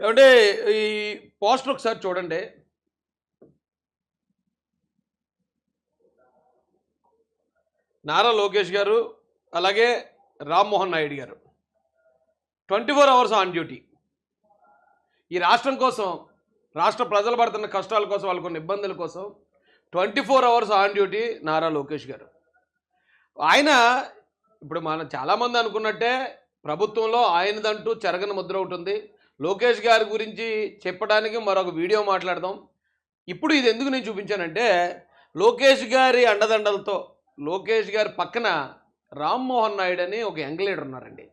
ఏమంటే ఈ పోస్టర్ ఒకసారి చూడండి. నారా లోకేష్ గారు అలాగే రామ్మోహన్ నాయుడు గారు. Twenty four hours on duty. ఈ రాష్ట్రం కోసం రాష్ట్ర ప్రజలు పడుతున్న కష్టాల కోసం వాళ్ళకున్న ఇబ్బందుల కోసం twenty four hours on duty Nara Lokesh గారు. ఆయన ఇప్పుడు మనం చాలామంది అనుకున్నట్టే ప్రభుత్వంలో ఆయనదంటూ చెరగని ముద్ర ఉంటుంది లోకేష్ గారి గురించి చెప్పడానికి మరొక వీడియో మాట్లాడదాం. ఇప్పుడు ఇది ఎందుకు నేను చూపించానంటే లోకేష్ గారి అండదండలతో లోకేష్ గారి పక్కన రామ్మోహన్ నాయుడు అని ఒక యంగ్ లీడర్ ఉన్నారండి.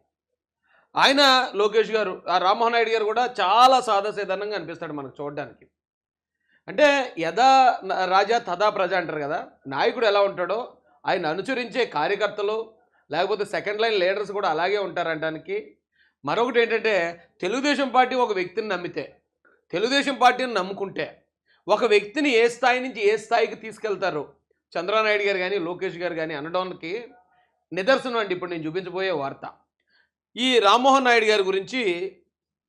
ఆయన లోకేష్ గారు ఆ రామ్మోహన్ నాయుడు గారు కూడా చాలా సాదాసేదనంగా అనిపిస్తాడు మనకు చూడడానికి. అంటే యథా న- రాజా తథా ప్రజ అంటారు కదా నాయకుడు ఎలా ఉంటాడో ఆయన అనుసరించే కార్యకర్తలు లేకపోతే సెకండ్ లైన్ లీడర్స్ కూడా అలాగే ఉంటారంటానికి మరొకటి ఏంటంటే తెలుగుదేశం పార్టీ ఒక వ్యక్తిని నమ్మితే తెలుగుదేశం పార్టీని నమ్ముకుంటే ఒక వ్యక్తిని ఏ స్థాయి నుంచి ఏ స్థాయికి తీసుకెళ్తారు? చంద్రనాయుడు గారు కానీ లోకేష్ గారు కానీ అనడానికి నిదర్శనం అండి. ఇప్పుడు నేను చూపించబోయే వార్త. ఈ రామ్మోహన్ నాయుడు గారి గురించి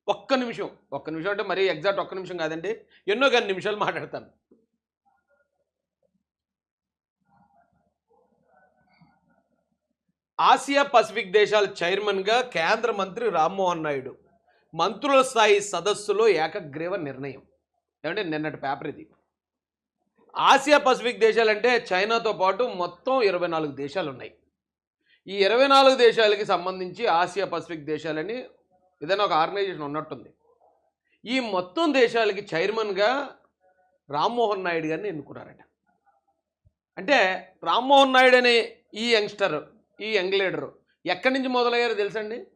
ఒక్క నిమిషం ఒక్క నిమిషం అంటే మరీ ఎగ్జాక్ట్ ఒక్క నిమిషం కాదండి. ఎన్నో కానీ నిమిషాలు మాట్లాడతాను. ఆసియా పసిఫిక్ దేశాల చైర్మన్గా కేంద్ర మంత్రి రామ్మోహన్ నాయుడు మంత్రుల స్థాయి సదస్సులో ఏకగ్రీవ నిర్ణయం. ఏమంటే నిన్నటి పేపర్ ఇది. ఆసియా పసిఫిక్ దేశాలంటే చైనాతో పాటు మొత్తం ఇరవై నాలుగు దేశాలు ఉన్నాయి ఈ ఇరవై నాలుగు దేశాలకి సంబంధించి ఆసియా పసిఫిక్ దేశాలని ఏదైనా ఒక ఆర్గనైజేషన్ ఉన్నట్టుంది. ఈ మొత్తం దేశాలకి చైర్మన్గా రామ్మోహన్ నాయుడు గారిని ఎన్నుకున్నారట. అంటే రామ్మోహన్ నాయుడు అనే ఈ యంగ్స్టర్ ఈ యంగ్ లీడరు. ఎక్కడి నుంచి మొదలయ్యారో తెలుసండి?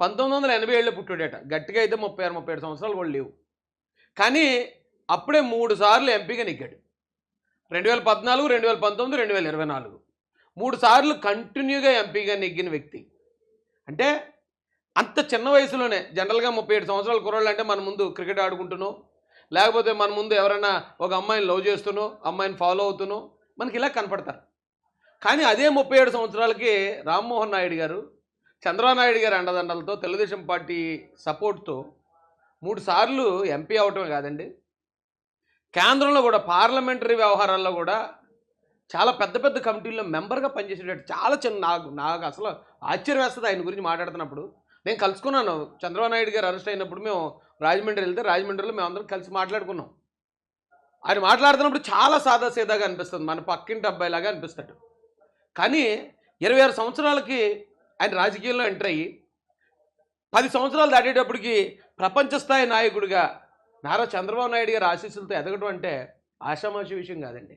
పంతొమ్మిది వందల ఎనభై ఏళ్ళు పుట్టాడట. గట్టిగా అయితే ముప్పై ఆరు ముప్పై ఏడు సంవత్సరాలు కూడా లేవు. కానీ అప్పుడే మూడు సార్లు ఎంపీగా నెగ్గాడు. రెండు వేల పద్నాలుగు రెండు వేల పంతొమ్మిది రెండు వేల ఇరవై నాలుగు. మూడు సార్లు కంటిన్యూగా ఎంపీగా నెగ్గిన వ్యక్తి. అంటే అంత చిన్న వయసులోనే జనరల్గా ముప్పై ఏడు సంవత్సరాల కుర్రాళ్ళు అంటే మన ముందు క్రికెట్ ఆడుకుంటున్నాం లేకపోతే మన ముందు ఎవరైనా ఒక అమ్మాయిని లవ్ చేస్తునో అమ్మాయిని ఫాలో అవుతునో మనకి ఇలా కనపడతారు. కానీ అదే ముప్పై ఏడు సంవత్సరాలకి రామ్మోహన్ నాయుడు గారు చంద్రబాబు నాయుడు గారి అండదండలతో తెలుగుదేశం పార్టీ సపోర్ట్తో మూడు సార్లు ఎంపీ అవటమే కాదండి. కేంద్రంలో కూడా పార్లమెంటరీ వ్యవహారాల్లో కూడా చాలా పెద్ద పెద్ద కమిటీల్లో మెంబర్గా పనిచేసేటట్టు చాలా చిన్న నాకు నాకు అసలు ఆశ్చర్యం వేస్తుంది ఆయన గురించి మాట్లాడుతున్నప్పుడు. నేను కలుసుకున్నాను. చంద్రబాబు నాయుడు గారు అరెస్ట్ అయినప్పుడు మేము రాజమండ్రి వెళ్తే రాజమండ్రిలో మేము అందరం కలిసి మాట్లాడుకున్నాం. ఆయన మాట్లాడుతున్నప్పుడు చాలా సాదాసీదాగా అనిపిస్తుంది. మన పక్కింటి అబ్బాయిలాగా అనిపిస్తాడు కానీ ఇరవై ఆరు సంవత్సరాలకి ఆయన రాజకీయాల్లో ఎంటర్ అయ్యి పది సంవత్సరాలు దాటేటప్పటికి ప్రపంచ స్థాయి నాయకుడిగా నారా చంద్రబాబు నాయుడు గారి ఆశీస్సులతో ఎదగడం అంటే ఆషామాషి విషయం కాదండి.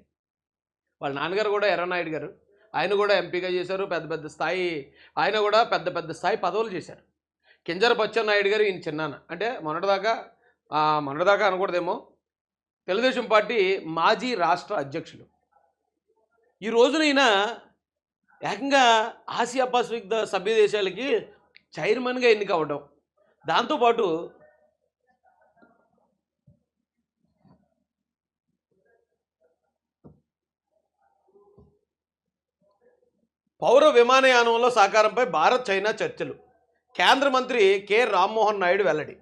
వాళ్ళ నాన్నగారు కూడా ఎర్రనాయుడు గారు ఆయన కూడా ఎంపీగా చేశారు పెద్ద పెద్ద స్థాయి ఆయన కూడా పెద్ద పెద్ద స్థాయి పదవులు చేశారు. కింజర నాయుడు గారు ఈయన చిన్నాన్న. అంటే మొన్నటిదాకా మొన్నటిదాకా అనకూడదేమో తెలుగుదేశం పార్టీ మాజీ రాష్ట్ర అధ్యక్షులు. ఈ రోజున ఈయన ఏకంగా ఆసియా పసిఫిక్ సభ్య దేశాలకి చైర్మన్గా ఎన్నిక అవ్వడం దాంతోపాటు పౌర విమానయానంలో సహకారంపై భారత్ చైనా చర్చలు. కేంద్ర మంత్రి కె. రామ్మోహన్ నాయుడు వెల్లడి.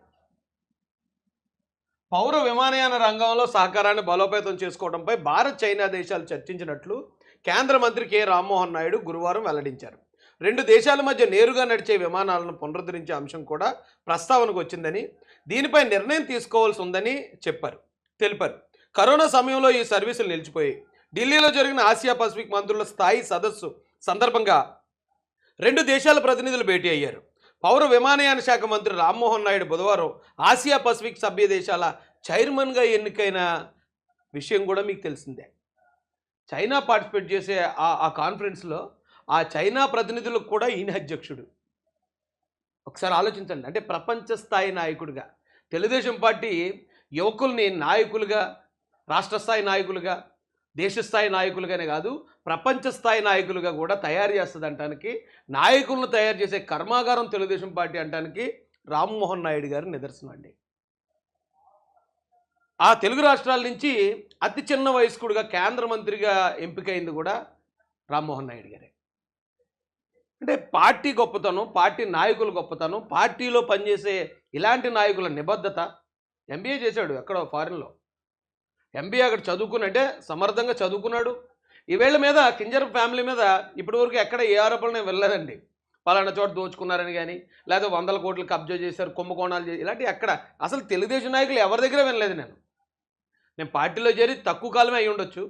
పౌర విమానయాన రంగంలో సహకారాన్ని బలోపేతం చేసుకోవడంపై భారత్ చైనా దేశాలు చర్చించినట్లు కేంద్ర మంత్రి కె. రామ్మోహన్ నాయుడు గురువారం వెల్లడించారు. రెండు దేశాల మధ్య నేరుగా నడిచే విమానాలను పునరుద్ధరించే అంశం కూడా ప్రస్తావనకు వచ్చిందని దీనిపై నిర్ణయం తీసుకోవాల్సి ఉందని చెప్పారు తెలిపారు. కరోనా సమయంలో ఈ సర్వీసులు నిలిచిపోయాయి. ఢిల్లీలో జరిగిన ఆసియా పసిఫిక్ మంత్రుల స్థాయి సదస్సు సందర్భంగా రెండు దేశాల ప్రతినిధులు భేటీ అయ్యారు. పౌర విమానయాన శాఖ మంత్రి రామ్మోహన్ నాయుడు బుధవారం ఆసియా పసిఫిక్ సభ్య దేశాల చైర్మన్గా ఎన్నికైన విషయం కూడా మీకు తెలిసిందే. చైనా పార్టిసిపేట్ చేసే ఆ కాన్ఫరెన్స్లో ఆ చైనా ప్రతినిధులకు కూడా ఈయన అధ్యక్షుడు. ఒకసారి ఆలోచించండి. అంటే ప్రపంచ స్థాయి నాయకుడిగా తెలుగుదేశం పార్టీ యువకుల్ని నాయకులుగా రాష్ట్ర స్థాయి నాయకులుగా దేశస్థాయి నాయకులుగానే కాదు ప్రపంచ స్థాయి నాయకులుగా కూడా తయారు చేస్తుంది అంటానికి నాయకులను తయారు చేసే కర్మాగారం తెలుగుదేశం పార్టీ అంటానికి రామ్మోహన్ నాయుడు గారు నిదర్శనం అండి. ఆ తెలుగు రాష్ట్రాల నుంచి అతి చిన్న వయస్కుడుగా కేంద్ర మంత్రిగా ఎంపికైంది కూడా రామ్మోహన్ నాయుడు గారే. అంటే పార్టీ గొప్పతనం పార్టీ నాయకుల గొప్పతనం పార్టీలో పనిచేసే ఇలాంటి నాయకుల నిబద్ధత ఎంబీఏ చేశాడు ఎక్కడో ఫారిన్లో. ఎంబీఏ అక్కడ చదువుకుని అంటే సమర్థంగా చదువుకున్నాడు. ఈవేళ మీద కింజర్ ఫ్యామిలీ మీద ఇప్పటివరకు ఎక్కడ ఏ ఆరోపణలు వెళ్ళలేదండి. పలానా చోట దోచుకున్నారని కానీ లేదా వందల కోట్లు కబ్జా చేశారు కుంభకోణాలు చేసి ఇలాంటివి ఎక్కడ? అసలు తెలుగుదేశం నాయకులు ఎవరి దగ్గర వినలేదు నేను. నేను పార్టీలో చేరి తక్కువ కాలమే అయి ఉండొచ్చు.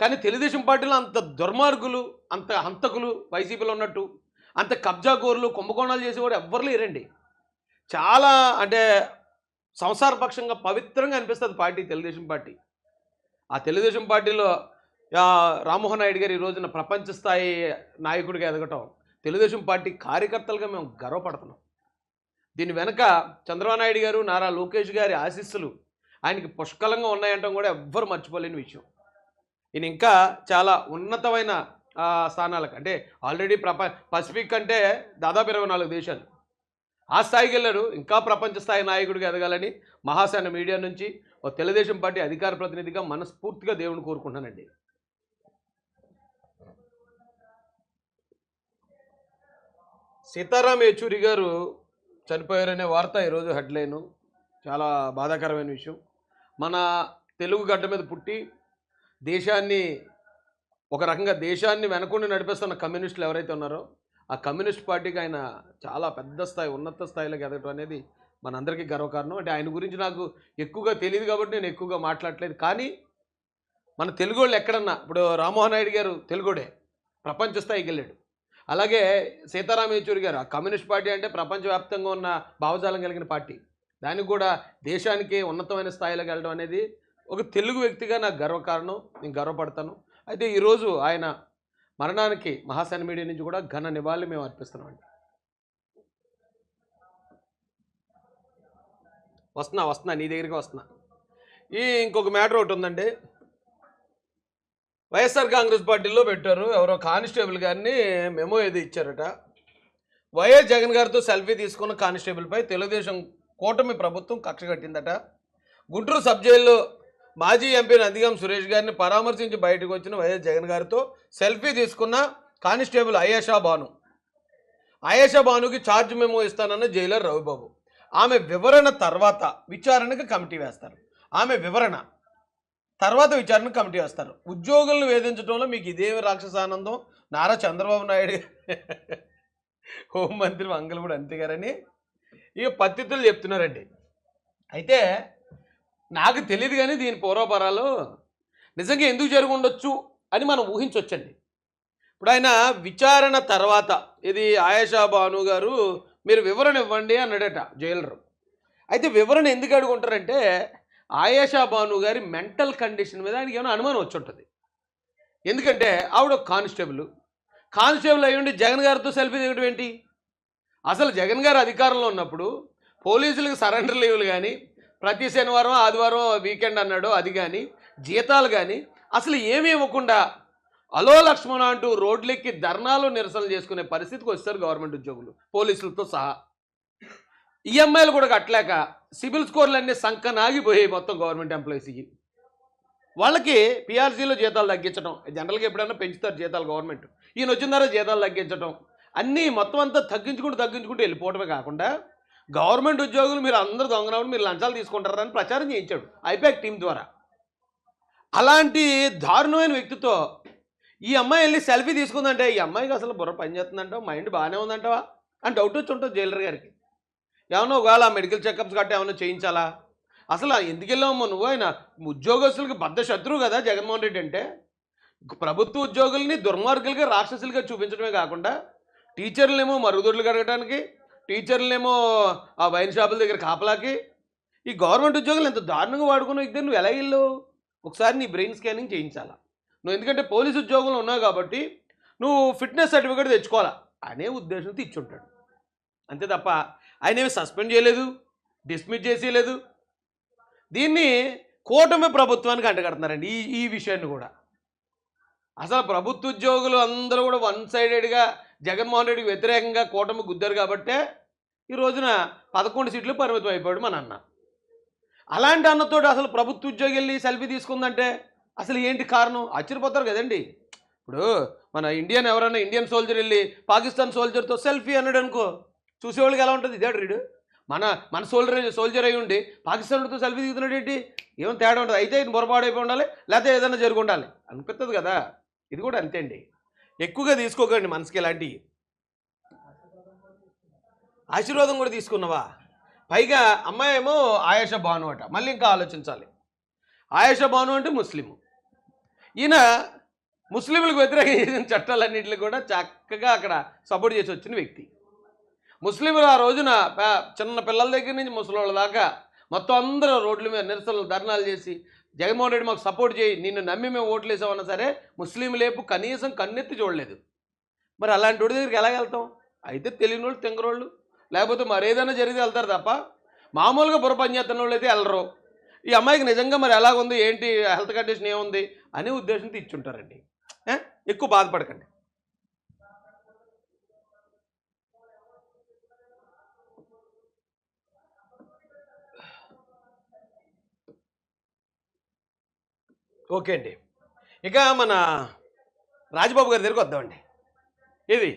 కానీ తెలుగుదేశం పార్టీలో అంత దుర్మార్గులు అంత హంతకులు వైసీపీలో ఉన్నట్టు అంత కబ్జాకోరులు కుంభకోణాలు చేసేవాడు ఎవ్వరు లేరండి. చాలా అంటే సంసారపక్షంగా పవిత్రంగా అనిపిస్తుంది పార్టీ తెలుగుదేశం పార్టీ. ఆ తెలుగుదేశం పార్టీలో రామ్మోహన్ నాయుడు గారు ఈ రోజున ప్రపంచ స్థాయి నాయకుడిగా ఎదగటం తెలుగుదేశం పార్టీ కార్యకర్తలుగా మేము గర్వపడుతున్నాం. దీని వెనక చంద్రబాబు నాయుడు గారు నారా లోకేష్ గారి ఆశీస్సులు ఆయనకి పుష్కలంగా ఉన్నాయంటాం కూడా ఎవ్వరు మర్చిపోలేని విషయం. ఈయన ఇంకా చాలా ఉన్నతమైన స్థానాలకు అంటే ఆల్రెడీ ప్రప పసిఫిక్ అంటే దాదాపు ఇరవై నాలుగు దేశాలు. ఆ స్థాయికి వెళ్ళారు. ఇంకా ప్రపంచ స్థాయి నాయకుడిగా ఎదగాలని మహాసేన మీడియా నుంచి ఓ తెలుగుదేశం పార్టీ అధికార ప్రతినిధిగా మనస్ఫూర్తిగా దేవుని కోరుకుంటున్నానండి. సీతారాం యేచూరి గారు చనిపోయారనే వార్త ఈరోజు హెడ్లైను. చాలా బాధాకరమైన విషయం. మన తెలుగు గడ్డ మీద పుట్టి దేశాన్ని ఒక రకంగా దేశాన్ని వెనకుండా నడిపిస్తున్న కమ్యూనిస్టులు ఎవరైతే ఉన్నారో ఆ కమ్యూనిస్ట్ పార్టీకి ఆయన చాలా పెద్ద స్థాయి ఉన్నత స్థాయిలోకి ఎదగటం అనేది మనందరికీ గర్వకారణం. అంటే ఆయన గురించి నాకు ఎక్కువగా తెలియదు కాబట్టి నేను ఎక్కువగా మాట్లాడలేదు. కానీ మన తెలుగు వాళ్ళు ఎక్కడన్నా ఇప్పుడు రామ్మోహన్ నాయుడు గారు తెలుగుడే ప్రపంచ స్థాయికి వెళ్ళాడు. అలాగే సీతారాం యేచూరి గారు ఆ కమ్యూనిస్ట్ పార్టీ అంటే ప్రపంచవ్యాప్తంగా ఉన్న భావజాలం కలిగిన పార్టీ. దానికి కూడా దేశానికి ఉన్నతమైన స్థాయిలోకి వెళ్ళడం అనేది ఒక తెలుగు వ్యక్తిగా నాకు గర్వకారణం. నేను గర్వపడతాను. అయితే ఈరోజు ఆయన మరణానికి మహాసన్ మీడియా నుంచి కూడా ఘన నివాళి మేము అర్పిస్తున్నామండి వస్తున్నా వస్తున్నా నీ దగ్గరికి వస్తున్నా. ఈ ఇంకొక మ్యాటర్ ఒకటి ఉందండి. వైఎస్ఆర్ కాంగ్రెస్ పార్టీలో పెట్టారు. ఎవరో కానిస్టేబుల్ గారిని మెమో ఏదో ఇచ్చారట. వైఎస్ జగన్ గారితో సెల్ఫీ తీసుకున్న కానిస్టేబుల్పై తెలుగుదేశం కూటమి ప్రభుత్వం కక్ష కట్టిందట. గుంటూరు సబ్ జైల్లో మాజీ ఎంపీ నందిగం సురేష్ గారిని పరామర్శించి బయటకు వచ్చిన వైఎస్ జగన్ గారితో సెల్ఫీ తీసుకున్న కానిస్టేబుల్ అయేషా భాను. అయేషా భానుకి ఛార్జ్ మెమో ఇస్తానన్న జైలర్ రవిబాబు. ఆమె వివరణ తర్వాత విచారణకు కమిటీ వేస్తారు. ఆమె వివరణ తర్వాత విచారణ కమిటీ వేస్తారు. ఉద్యోగులను వేధించడంలో మీకు ఇదే రాక్షసానందం? నారా చంద్రబాబు నాయుడు హోంమంత్రి మంగళపూడి అంతే గారని ఇక పద్ధతులు చెప్తున్నారండి. అయితే నాకు తెలియదు కానీ దీని పూర్వపరాలు నిజంగా ఎందుకు జరిగి ఉండొచ్చు అని మనం ఊహించవచ్చండి ఇప్పుడు ఆయన విచారణ తర్వాత ఇది ఆయేషా భాను గారు మీరు వివరణ ఇవ్వండి అన్నాడట జైలరు అయితే వివరణ ఎందుకు అడుగుంటారంటే ఆయేషా భాను గారి మెంటల్ కండిషన్ మీద ఆయనకి ఏమైనా అనుమానం వచ్చి ఉంటుంది. ఎందుకంటే ఆవిడ ఒక కానిస్టేబుల్. కానిస్టేబుల్ అయ్యుండి జగన్ గారితో సెల్ఫీ దిగడం ఏంటి? అసలు జగన్ గారు అధికారంలో ఉన్నప్పుడు పోలీసులకు సరెండర్ లీవ్లు కానీ ప్రతి శనివారం ఆదివారం వీకెండ్ అన్నాడు అది కానీ జీతాలు కానీ అసలు ఏమీ ఇవ్వకుండా అలో లక్ష్మణ అంటూ రోడ్లెక్కి ధర్నాలు నిరసనలు చేసుకునే పరిస్థితికి వస్తారు గవర్నమెంట్ ఉద్యోగులు పోలీసులతో సహా. ఈఎంఐలు కూడా కట్టలేక సిబిల్ స్కోర్లు అన్నీ సంకనాగిపోయాయి మొత్తం గవర్నమెంట్ ఎంప్లాయీస్కి. వాళ్ళకి పిఆర్సీలో జీతాలు తగ్గించడం జనరల్గా ఎప్పుడైనా పెంచుతారు జీతాలు గవర్నమెంట్. ఈయన వచ్చిన తర్వాత జీతాలు తగ్గించడం అన్నీ మొత్తం అంతా తగ్గించుకుంటూ తగ్గించుకుంటూ వెళ్ళిపోవడమే కాకుండా గవర్నమెంట్ ఉద్యోగులు మీరు అందరూ దొంగనప్పుడు మీరు లంచాలు తీసుకుంటారని ప్రచారం చేయించాడు ఐపాక్ టీం ద్వారా. అలాంటి దారుణమైన వ్యక్తితో ఈ అమ్మాయి వెళ్ళి సెల్ఫీ తీసుకుందంటే ఈ అమ్మాయికి అసలు బుర్ర పనిచేస్తుందంటో మైండ్ బాగానే ఉందంటావా? అని డౌట్ వచ్చి ఉంటుంది జైలర్ గారికి. ఏమన్నా ఒకవేళ మెడికల్ చెకప్స్ గట్టా ఏమైనా చేయించాలా? అసలు ఎందుకు వెళ్ళామో నువ్వు ఆయన? ఉద్యోగస్తులకు బద్ద శత్రువు కదా జగన్మోహన్ రెడ్డి అంటే. ప్రభుత్వ ఉద్యోగుల్ని దుర్మార్గులుగా రాక్షసులుగా చూపించడమే కాకుండా టీచర్లేమో మరుగుదొడ్లు కడగడానికి టీచర్లేమో ఆ వైన్ షాపుల దగ్గర కాపలాకి. ఈ గవర్నమెంట్ ఉద్యోగులు ఎంత దారుణంగా వాడుకున్న ఇద్దరు నువ్వు ఎలా వెళ్ళావు? ఒకసారి నీ బ్రెయిన్ స్కానింగ్ చేయించాలా? నువ్వు ఎందుకంటే పోలీసు ఉద్యోగంలో ఉన్నావు కాబట్టి నువ్వు ఫిట్నెస్ సర్టిఫికేట్ తెచ్చుకోవాలా? అనే ఉద్దేశంతో ఇచ్చుంటాడు. అంతే తప్ప ఆయన ఏమి సస్పెండ్ చేయలేదు డిస్మిస్ చేసేయలేదు. దీన్ని కూటమి ప్రభుత్వానికి అంటగడుతున్నారండి ఈ ఈ విషయాన్ని కూడా. అసలు ప్రభుత్వ ఉద్యోగులు అందరూ కూడా వన్ సైడెడ్గా జగన్మోహన్ రెడ్డికి వ్యతిరేకంగా కూటమి గుద్దారు కాబట్టే ఈ రోజున పదకొండు సీట్లు పరిమితం అయిపోయాడు మన అన్న అలాంటి అన్నతో అసలు ప్రభుత్వ ఉద్యోగి వెళ్ళి సెల్ఫీ తీసుకుందంటే అసలు ఏంటి కారణం? ఆశ్చర్యపోతారు కదండి. ఇప్పుడు మన ఇండియన్ ఎవరైనా ఇండియన్ సోల్జర్ వెళ్ళి పాకిస్తాన్ సోల్జర్తో సెల్ఫీ అన్నాడు అనుకో చూసేవాళ్ళకి ఎలా ఉంటుంది? ఇదే రీడు? మన మన సోల్జర్ సోల్జర్ అయి ఉండి పాకిస్తాన్తో సెల్ఫీ దిగుతున్నాడు ఏంటి? ఏమో తేడా ఉంటుంది? అయితే పొరపాటు అయిపోయి ఉండాలి లేకపోతే ఏదైనా జరుగుండాలి అనిపిస్తుంది కదా? ఇది కూడా అంతే అండి. ఎక్కువగా తీసుకోకండి మనసుకి ఇలాంటివి ఆశీర్వాదం కూడా తీసుకున్నావా? పైగా అమ్మాయి ఏమో ఆయేష భాను అట. మళ్ళీ ఇంకా ఆలోచించాలి. ఆయేష భాను అంటే ముస్లిం ఈయన ముస్లింలకు వ్యతిరేకంగా చేసిన చట్టాలన్నింటినీ కూడా చక్కగా అక్కడ సపోర్ట్ చేసి వచ్చిన వ్యక్తి. ముస్లింలు ఆ రోజున చిన్న పిల్లల దగ్గర నుంచి ముసలోళ్ళ దాకా మొత్తం అందరూ రోడ్ల మీద నిరసనలు ధర్నాలు చేసి జగన్మోహన్ రెడ్డి మాకు సపోర్ట్ చేయి నిన్ను నమ్మి మేము ఓట్లు వేసామన్నా సరే ముస్లిం లేపు కనీసం కన్నెత్తి చూడలేదు. మరి అలాంటి వాడి దగ్గరికి ఎలా వెళ్తాం? అయితే తెలియని వాళ్ళు తింగరోళ్ళు. లేకపోతే మరేదైనా జరిగితే వెళ్తారు తప్ప మామూలుగా బుర్ర పని చేస్తున్న వాళ్ళు అయితే వెళ్ళరు. ఈ అమ్మాయికి నిజంగా మరి ఎలాగుంది? ఏంటి? హెల్త్ కండిషన్ ఏముంది? అనే ఉద్దేశంతో ఇచ్చుంటారండి. ఎక్కువ బాధపడకండి. ఓకే అండి. ఇక మన రాజబాబు గారి దగ్గరికి వద్దామండి. ఇది